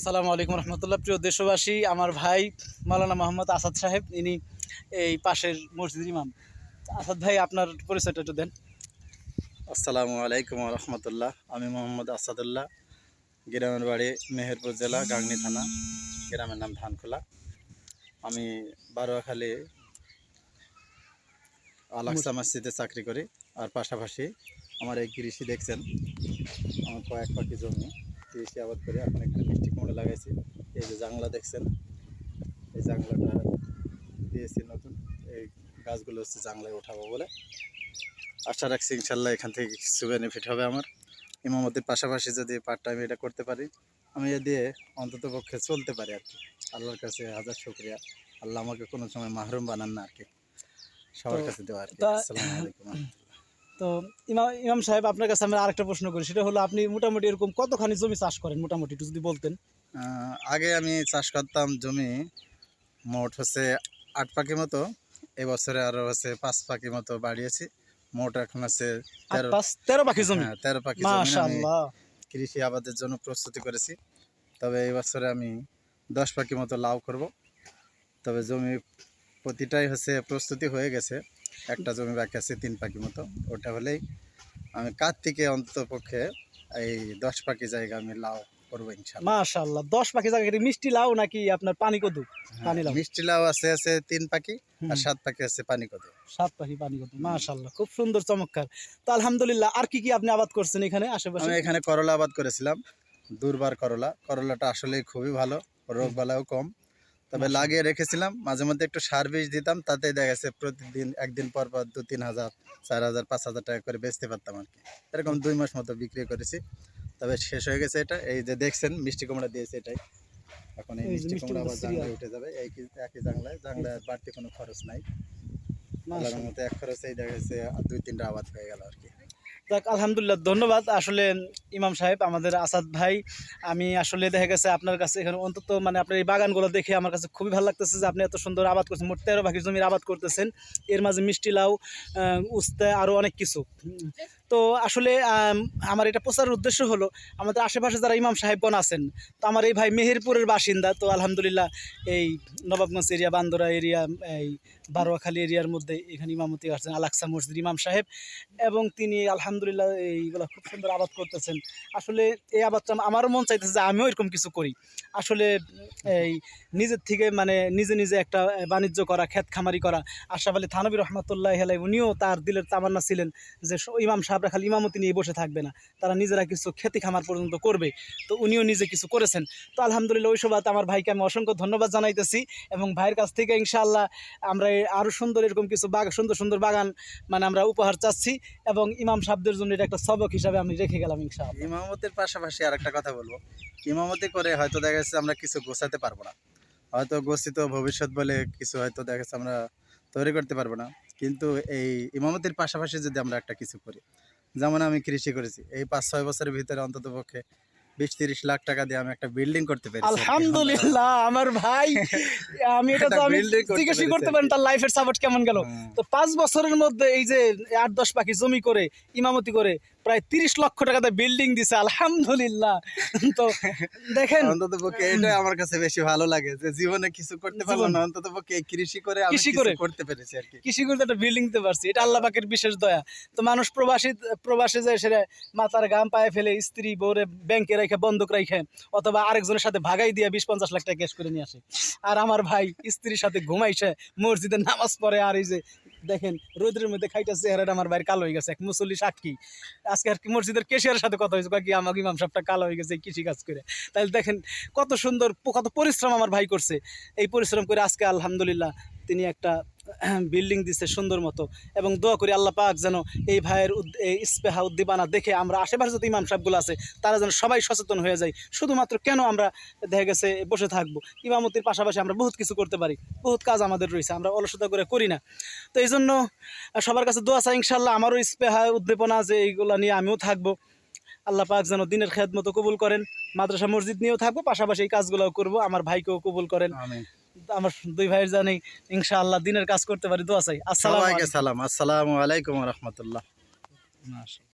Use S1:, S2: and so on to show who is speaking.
S1: আসসালামু আলাইকুম রহমতুল্লাহ, প্রিয় দেশবাসী, আমার ভাই মাওলানা মোহাম্মদ আসাদ সাহেব, ইনি এই পাশের মসজিদ ইমাম। আসাদ ভাই, আপনার পরিচয়টা একটু দেন।
S2: আসসালামু আলাইকুম রহমতুল্লাহ, আমি মোহাম্মদ আসাদুল্লাহ, গ্রামের বাড়ি মেহেরপুর জেলা, গাংনি থানা, গ্রামের নাম ধানখোলা। আমি বারোয়াখালী আলাক্সা মসজিদে চাকরি করি, আর পাশাপাশি আমার এই কৃষি দেখছেন, আমার কয়েক পাখি জমি। কৃষি আবাদ করে এখন এখানে মিষ্টি কুমড়ো লাগাইছি। এই যে জাংলা দেখছেন এই জাংলাটা দিয়েছি নতুন। এই গাছগুলো হচ্ছে জাংলায় উঠাবো বলে। আশা রাখছি ইনশাল্লাহ এখান থেকে কিছু বেনিফিট হবে আমার। ইমামতির পাশাপাশি যদি পার্ট টাইম এটা করতে পারি আমি এ দিয়ে অন্তত পক্ষে চলতে পারি আর কি। আল্লাহর কাছে হাজার শুক্রিয়া। আল্লাহ আমাকে কোনো সময় মাহরুম বানান না আর কি। সবার কাছে দেওয়া আর কি। আসসালামু আলাইকুম।
S1: তো ইমাম ইমাম সাহেব আপনার কাছে আমি আরেকটা প্রশ্ন করি সেটা হলো আপনি মোটামুটি এরকম কতখানি জমি চাষ করেন মোটামুটি একটু যদি বলতেন।
S2: আগে আমি চাষ করতাম জমি মোট হচ্ছে আট পাখি মতো এবছরে আরও হচ্ছে পাঁচ পাখি মতো বাড়িয়েছি মোট এখন আছে তেরো
S1: পাখি জমি?
S2: হ্যাঁ, তেরো পাখি জমি কৃষি আবাদের জন্য প্রস্তুতি করেছি তবে এই বছরে আমি দশ পাখি মতো লাউ করব তবে জমি প্রতিটাই হচ্ছে প্রস্তুতি হয়ে গেছে। একটা জমি বাকি আছে তিন পাখি মতো। ওটা হলেই আমি কার্তিকে অন্তত পক্ষে এই দশ পাখি জায়গা আমি লাউ করব ইনশাল্লাহ
S1: মাশাআল্লাহ। দশ পাখি জায়গা মিষ্টি লাউ নাকি আপনার পানি কদু? পানি লাউ।
S2: হ্যাঁ, মিষ্টি লাউ আছে আছে তিন পাখি আর সাত পাখি আছে পানি কদু।
S1: সাত পাখি পানি কদু মাশাআল্লাহ। খুব সুন্দর চমৎকার। তো আলহামদুলিল্লাহ আর কি কি আপনি আবাদ করছেন এখানে আশেপাশে?
S2: আমি এখানে করলা আবাদ করেছিলাম দুর্বার করলা। করলাটা আসলে খুবই ভালো রোগ বালাও কম। তবে লাগিয়ে রেখেছিলাম মাঝে মধ্যে একটু সার বীজ দিতাম তাতে দেখা গেছে প্রতিদিন একদিন পর পর দু তিন হাজার চার হাজার পাঁচ হাজার টাকা করে বেচতে পারতাম আর কি। এরকম দুই মাস মতো বিক্রি করেছি তবে শেষ হয়ে গেছে এটা। এই যে দেখছেন মিষ্টি কুমড়া দিয়েছে এটাই। এখন এই মিষ্টি কুমড়া আবার জাংলায় উঠে যাবে এই একই জাংলায় জাংলায় বাড়তি কোনো খরচ নাই। আল্লাহর। মতো এক খরচেই দেখা গেছে আর দুই তিনটা আবাদ হয়ে গেল আর কি।
S1: যাক, আলহামদুলিল্লাহ, ধন্যবাদ। আসলে ইমাম সাহেব, আমাদের আসাদ ভাই, আমি আসলে দেখা গেছে আপনার কাছে এখানে অন্তত মানে আপনার এই বাগানগুলো দেখে আমার কাছে খুবই ভালো লাগতেছে যে আপনি এত সুন্দর আবাদ করছেন। মোট তেরো ভাগের জমির আবাদ করতেছেন। এর মাঝে মিষ্টি লাউ উস্তা আরও অনেক কিছু। তো আসলে আমার এটা প্রচারের উদ্দেশ্য হলো, আমাদের আশেপাশে যারা ইমাম সাহেবগণ আছেন, তো আমার এই ভাই মেহেরপুরের বাসিন্দা, তো আলহামদুলিল্লাহ এই নবাবগঞ্জ এরিয়া, বান্দরা এরিয়া, এই বারোয়াখালী এরিয়ার মধ্যে এখানে ইমামতি আসছেন আলাক্সা মসজিদ ইমাম সাহেব এবং তিনি আলহামদুলিল্লাহ এইগুলো খুব সুন্দর আবাদ করতেছেন। আসলে এই আবাদটা আমারও মন চাইতেছে যে আমিও এরকম কিছু করি। আসলে এই নিজের থেকে মানে নিজে নিজে একটা বাণিজ্য করা ক্ষেত খামারি করা, আশরাফ আলী থানবী রহমতুল্লাহ উনিও তার দিলের তামান্না ছিলেন যে ইমাম ইমাম সাহেবরা খালি ইমামতি নিয়ে বসে থাকবে না। তারা নিজেরা কিছু খেতি খামার পর্যন্ত করবে। তো উনিও নিজে কিছু করেছেন। তো আলহামদুলিল্লাহ ওই সবাতে আমার ভাইকে আমি অসংখ্য ধন্যবাদ জানাইতেছি এবং ভাইয়ের কাছ থেকে ইনশাআল্লাহ আমরা আরও সুন্দর এরকম কিছু বাগ, সুন্দর সুন্দর বাগান মানে আমরা উপহার চাচ্ছি এবং ইমাম সাহেবদের জন্য এটা একটা সবক হিসাবে আমি রেখে গেলাম ইনশাআল্লাহ।
S2: ইমামতের পাশাপাশি আর একটা কথা বলব। ইমামতি করে হয়তো দেখা যাচ্ছে আমরা কিছু গোছাতে পারব না। হয়তো গোছিত ভবিষ্যৎ বলে কিছু হয়তো দেখা যাচ্ছে আমরা তৈরি করতে পারব না। কিন্তু এই ইমামতির পাশাপাশি যদি আমরা একটা কিছু করি যেমন আমি কৃষি করেছি এই পাঁচ ছয় বছরের ভিতরে অন্তত পক্ষে বিশ তিরিশ লাখ টাকা দিয়ে আমি একটা বিল্ডিং করতে পারি
S1: আলহামদুলিল্লাহ আমার ভাই আমি এটা তো আমি
S2: জিজ্ঞাসা করতে
S1: পারেন তার লাইফের সাপোর্ট কেমন গেল। তো পাঁচ বছরের মধ্যে এই যে আট দশ পাখি জমি করে ইমামতি করে প্রায় তিরিশ লক্ষ টাকাতে বিল্ডিং দিছে আলহামদুলিল্লাহ। তো দেখেন
S2: অন্তত পক্ষে এটাই আমার কাছে বেশি ভালো লাগে যে জীবনে কিছু করতে
S1: জীবনে-
S2: না অন্তত পক্ষে কৃষি করে
S1: কৃষি করে।
S2: করতে পেরেছি আর কি।
S1: কৃষি করতে একটা বিল্ডিং দিতে পারছি এটা আল্লাহ পাকের বিশেষ দয়া। তো মানুষ প্রবাসী প্রবাসে যায় সেটা মাথার গাম পায়ে ফেলে স্ত্রী বউরে ব্যাংকে রেখে বন্ধক রেখে অথবা আরেকজনের সাথে ভাগাই দিয়ে বিশ পঞ্চাশ লাখ টাকা ক্যাশ করে নিয়ে আসে। আর আমার ভাই স্ত্রীর সাথে ঘুমাইছে মসজিদে নামাজ পড়ে আর এই যে দেখেন রোদের মধ্যে খাইটা চেহারাটা আমার বাইরে কালো হয়ে গেছে, এক মুসল্লি সাক্ষী। আজকে আর কি মসজিদের কেশিয়ার সাথে কথা হয়েছে কি আমাকে ইমাম সাহেবটা কালো হয়ে গেছে কৃষি কাজ করে। তাহলে দেখেন, কত সুন্দর, কত পরিশ্রম আমার ভাই করছে। এই পরিশ্রম করে আজকে আলহামদুলিল্লাহ তিনি একটা বিল্ডিং দিছে সুন্দর মতো। এবং দোয়া করি আল্লাহ পাক যেন এই ভাইয়ের ইস্পেহা উদ্দীপানা দেখে আমরা আশেপাশে যত ইমাম সাহেবগুলো আছে, তারা যেন সবাই সচেতন হয়ে যায়। শুধুমাত্র কেন আমরা দেখা গেছে বসে থাকব? ইমামতির পাশাপাশি আমরা বহুত কিছু করতে পারি। বহুত কাজ আমাদের রয়েছে, আমরা অলসতা করে করি না। তো এই জন্য সবার কাছে দোয়া চাই ইনশাল্লাহ আমারও ইস্পেহা উদ্দীপনা যে এইগুলো নিয়ে আমিও থাকব। আল্লাহ পাক যেন দিনের খেদ মতো কবুল করেন, মাদ্রাসা, মসজিদ নিয়েও থাকব, পাশাপাশি এই কাজগুলোও করব, আমার ভাইকেও কবুল করেন। আমার দুই ভাইয়ের জানি ইনশাআল্লাহ দিনের কাজ করতে পারি দোয়া চাই। আসসালাম
S2: সালাম। আসসালামু আলাইকুম রহমতুল্লাহ।